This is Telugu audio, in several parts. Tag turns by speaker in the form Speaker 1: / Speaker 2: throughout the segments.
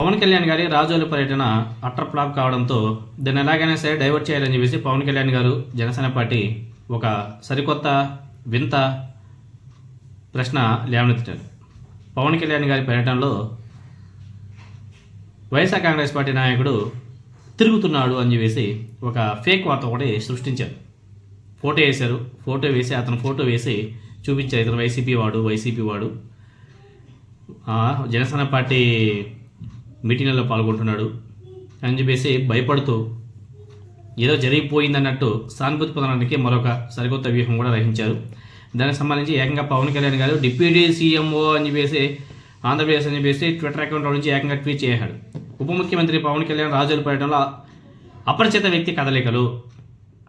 Speaker 1: పవన్ కళ్యాణ్ గారి రాజోలు పర్యటన అట్టర్ ఫ్లాప్ కావడంతో దీన్ని ఎలాగైనా సరే డైవర్ట్ చేయాలని చెప్పేసి పవన్ కళ్యాణ్ గారు జనసేన పార్టీ ఒక సరికొత్త వింత ప్రశ్న లేవనెత్తారు పవన్ కళ్యాణ్ గారి పర్యటనలో వైఎస్ఆర్ కాంగ్రెస్ పార్టీ నాయకుడు తిరుగుతున్నాడు అని చెప్పేసి ఒక ఫేక్ వార్త ఒకటి సృష్టించారు. ఫోటో వేశారు. ఫోటో వేసి అతను ఫోటో వేసి చూపించారు. ఇతను వైసీపీ వాడు వైసీపీ వాడు. జనసేన పార్టీ మీటింగ్లలో పాల్గొంటున్నాడు. అని చెప్పేసి భయపడుతూ ఏదో జరిగిపోయిందన్నట్టు సానుభూతి పొందడానికి మరొక సరికొత్త వ్యూహం కూడా రహించారు దానికి సంబంధించి ఏకంగా పవన్ కళ్యాణ్ గారు డిప్యూటీ సీఎంఓ అని చెప్పేసి ఆంధ్రప్రదేశ్ అని చెప్పేసి ట్విట్టర్ అకౌంట్లో నుంచి ఏకంగా ట్వీట్ చేశాడు. ఉప ముఖ్యమంత్రి పవన్ కళ్యాణ్ రాజులు పర్యటనలో అపరిచిత వ్యక్తి కదలికలు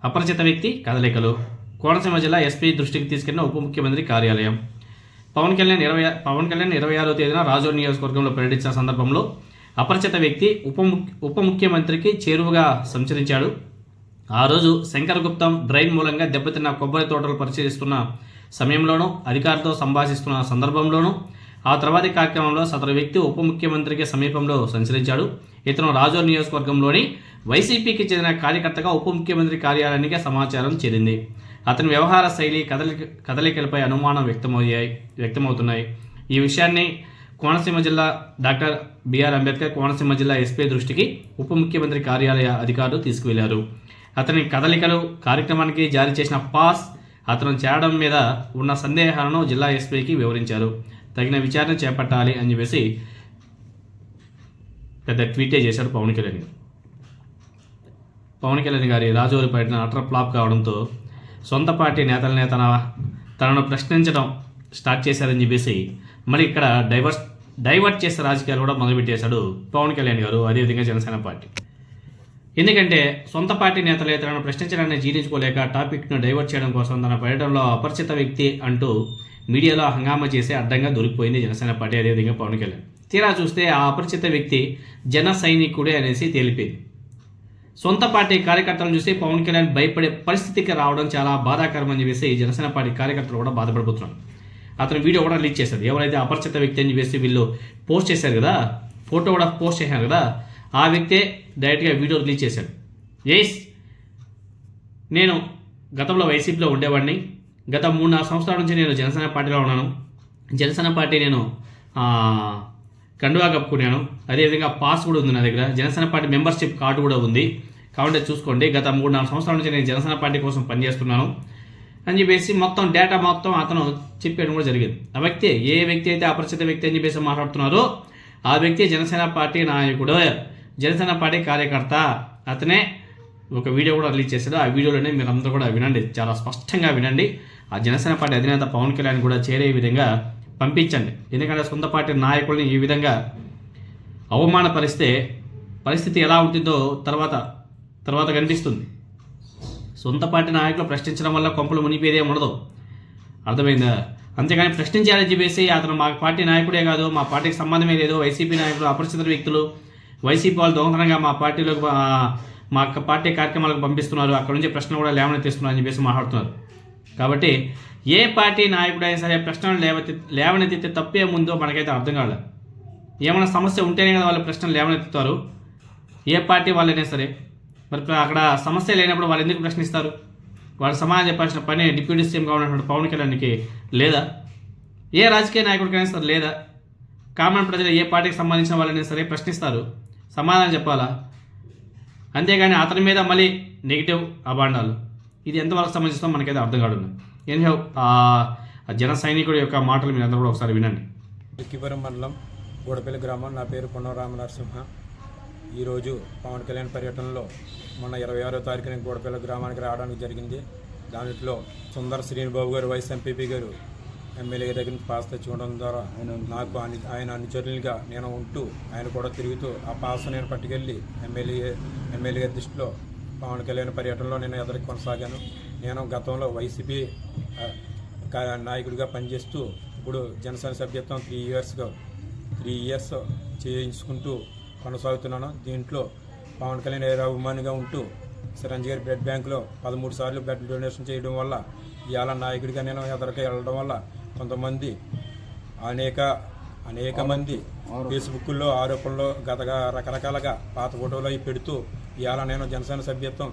Speaker 1: అపరిచిత వ్యక్తి కదలికలు కోనసీమ జిల్లా ఎస్పీ దృష్టికి తీసుకెళ్ళిన ఉప ముఖ్యమంత్రి కార్యాలయం. పవన్ కళ్యాణ్ ఇరవై పవన్ కళ్యాణ్ ఇరవై ఆరో తేదీన రాజోర్ నియోజకవర్గంలో పర్యటించిన సందర్భంలో అపరిచిత వ్యక్తి ఉప ఉప ముఖ్యమంత్రికి చేరువగా సంచరించాడు. ఆ రోజు శంకర్ గుప్తం డ్రైన్ మూలంగా దెబ్బతిన్న కొబ్బరి తోటలు పరిశీలిస్తున్న సమయంలోనూ అధికారితో సంభాషిస్తున్న సందర్భంలోనూ ఆ తర్వాతి కార్యక్రమంలో సదరు వ్యక్తి ఉప ముఖ్యమంత్రికి సమీపంలో సంచరించాడు. ఇతను రాజోర్ నియోజకవర్గంలోని వైసీపీకి చెందిన కార్యకర్తగా ఉప ముఖ్యమంత్రి కార్యాలయానికి సమాచారం చేరింది. అతని వ్యవహార శైలి కదలిక కదలికలపై అనుమానం వ్యక్తమయ్యాయి వ్యక్తమవుతున్నాయి. ఈ విషయాన్ని కోనసీమ జిల్లా డాక్టర్ బిఆర్ అంబేద్కర్ కోనసీమ జిల్లా ఎస్పీ దృష్టికి ఉప ముఖ్యమంత్రి కార్యాలయ అధికారులు తీసుకువెళ్ళారు. అతని కదలికలు కార్యక్రమానికి జారీ చేసిన పాస్ అతను చేరడం మీద ఉన్న సందేహాలను జిల్లా ఎస్పీకి వివరించారు. తగిన విచారణ చేపట్టాలి అని చెప్పేసి పెద్ద ట్వీటే చేశారు పవన్ కళ్యాణ్ పవన్ కళ్యాణ్ గారి రాజోరి పర్యటన అటర్ ఫ్లాప్ కావడంతో సొంత పార్టీ నేతలనే తన తనను ప్రశ్నించడం స్టార్ట్ చేశారని చెప్పేసి మరి ఇక్కడ డైవర్స్ డైవర్ట్ చేసే రాజకీయాలు కూడా మొదలుపెట్టేశాడు పవన్ కళ్యాణ్ గారు అదేవిధంగా జనసేన పార్టీ. ఎందుకంటే సొంత పార్టీ నేతలు ఇతరులను ప్రశ్నించడాన్ని జీర్ణించుకోలేక టాపిక్ను డైవర్ట్ చేయడం కోసం తన పర్యటనలో అపరిచిత వ్యక్తి అంటూ మీడియాలో హంగామా చేసి అడ్డంగా దొరికిపోయింది జనసేన పార్టీ అదేవిధంగా పవన్ కళ్యాణ్. తీరా చూస్తే ఆ అపరిచిత వ్యక్తి జన సైనికుడే అనేసి తేలిపోయింది. సొంత పార్టీ కార్యకర్తలను చూసి పవన్ కళ్యాణ్ భయపడే పరిస్థితికి రావడం చాలా బాధాకరం అని చెప్పేసి జనసేన పార్టీ కార్యకర్తలు కూడా బాధపడిపోతున్నారు. అతను వీడియో కూడా రిలీజ్ చేశాడు ఎవరైతే అపరిచిత వ్యక్తి అని చెప్పేసి వీళ్ళు పోస్ట్ చేశారు కదా ఫోటో కూడా పోస్ట్ చేశారు కదా ఆ వ్యక్తే డైరెక్ట్గా వీడియో రిలీజ్ చేశాడు. ఎస్ నేను గతంలో వైసీపీలో ఉండేవాడిని. గత మూడు నాలుగు సంవత్సరాల నుంచి నేను జనసేన పార్టీలో ఉన్నాను. జనసేన పార్టీ నేను కండువా కప్పుకున్నాను. అదేవిధంగా పాస్ కూడా ఉంది నా దగ్గర. జనసేన పార్టీ మెంబర్షిప్ కార్డు కూడా ఉంది. కాబట్టి చూసుకోండి. గత మూడు నాలుగు సంవత్సరాల నుంచి నేను జనసేన పార్టీ కోసం పనిచేస్తున్నాను. అని చెప్పేసి మొత్తం డేటా మొత్తం అతను చెప్పేయడం కూడా జరిగింది. ఆ వ్యక్తి ఏ వ్యక్తి అయితే అపరిచిత వ్యక్తి అని చెప్పేసి మాట్లాడుతున్నారో ఆ వ్యక్తి జనసేన పార్టీ నాయకుడు జనసేన పార్టీ కార్యకర్త. అతనే ఒక వీడియో కూడా రిలీజ్ చేశాడు. ఆ వీడియోలోనే మీరు అందరూ కూడా వినండి. చాలా స్పష్టంగా వినండి. ఆ జనసేన పార్టీ అధినేత పవన్ కళ్యాణ్ కూడా చేరే విధంగా పంపించండి. ఎందుకంటే సొంత పార్టీ నాయకుల్ని ఈ విధంగా అవమానపరిస్తే పరిస్థితి ఎలా ఉంటుందో తర్వాత తర్వాత కనిపిస్తుంది. సొంత పార్టీ నాయకులు ప్రశ్నించడం వల్ల కొంపలు మునిపేదే ఉండదు. అర్థమైందా? అంతేగాని ప్రశ్నించాలని చెప్పేసి అతను మా పార్టీ నాయకుడే కాదు మా పార్టీకి సంబంధమే లేదు వైసీపీ నాయకులు అపరిచిత వ్యక్తులు వైసీపీ వాళ్ళు దొంగతనంగా మా పార్టీలోకి మా యొక్క పార్టీ కార్యక్రమాలకు పంపిస్తున్నారు అక్కడ నుంచి ప్రశ్నలు కూడా లేవనెత్తిస్తున్నారు అని చెప్పేసి మాట్లాడుతున్నారు. కాబట్టి ఏ పార్టీ నాయకుడైనా సరే ప్రశ్నలు లేవనెత్తి లేవనెత్తితే తప్పే ముందో మనకైతే అర్థం కాలేదు ఏమైనా సమస్య ఉంటేనే కదా వాళ్ళు ప్రశ్నలు లేవనెత్తుతారు. ఏ పార్టీ వాళ్ళైనా సరే. మరి అక్కడ సమస్య లేనప్పుడు వాళ్ళు ఎందుకు ప్రశ్నిస్తారు? వాళ్ళు సమాధానం చెప్పాల్సిన పని డిప్యూటీ సీఎంగా ఉన్నటువంటి పవన్ కళ్యాణ్కి లేదా? ఏ రాజకీయ నాయకుడికైనా సరే లేదా? కామన్ ప్రజలు ఏ పార్టీకి సంబంధించిన వాళ్ళైనా సరే ప్రశ్నిస్తారు. సమాధానం చెప్పాలా? అంతేగాని అతని మీద మళ్ళీ నెగిటివ్ అభాండాలు. ఇది ఎంతవరకు సంబంధిస్తుందో మనకైతే అర్థం కాదు. ఎనిహో ఆ జన సైనికుడి యొక్క మాటలు మీరు అందరూ కూడా ఒకసారి వినండి.
Speaker 2: లిక్కిపురం మండలం గూడపల్లి గ్రామం. నా పేరు పొన్నరామ నరసింహ ఈరోజు పవన్ కళ్యాణ్ పర్యటనలో మొన్న ఇరవై ఆరో తారీఖున గూడపల్లి గ్రామానికి రావడానికి జరిగింది. దాంట్లో సుందర శ్రీనిబాబు గారు వైస్ ఎంపీపీ గారు ఎమ్మెల్యే దగ్గర నుంచి పాస్ తెచ్చుకోవడం ద్వారా నాకు అని ఆయన అనుచరులుగా నేను ఉంటూ ఆయన కూడా తిరుగుతూ ఆ పాస్ నేను పట్టుకెళ్ళి ఎమ్మెల్యే ఎమ్మెల్యే దృష్టిలో పవన్ కళ్యాణ్ పర్యటనలో నేను ఎదురు కొనసాగాను. నేను గతంలో వైసీపీ నాయకుడిగా పనిచేస్తూ ఇప్పుడు జనసేన సభ్యత్వం త్రీ ఇయర్స్గా త్రీ ఇయర్స్ చేయించుకుంటూ కొనసాగుతున్నాను. దీంట్లో పవన్ కళ్యాణ్ ఏరా అభిమానిగా ఉంటూ చిరంజీవి గారి బ్లడ్ బ్యాంకులో పదమూడు సార్లు బ్లడ్ డొనేషన్ చేయడం వల్ల ఇవాళ నాయకుడిగా నేను ఎదరికి వెళ్ళడం వల్ల కొంతమంది అనేక అనేక మంది ఫేస్బుక్లో ఆరోపణలు గతగా రకరకాలుగా పాత ఫోటోలు అవి పెడుతూ ఇవాళ నేను జనసేన సభ్యత్వం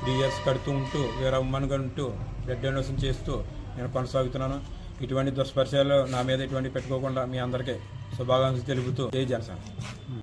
Speaker 2: త్రీ ఇయర్స్ కడుతూ ఉంటూ వేరే ఉమ్మన్గా ఉంటూ బ్లడ్ డొనేషన్ చేస్తూ నేను కొనసాగుతున్నాను. ఇటువంటి దుష్పరిచయాలు నా మీద ఇటువంటి పెట్టుకోకుండా మీ అందరికీ శుభాకాంక్షలు తెలుపుతూ జై జనసేన.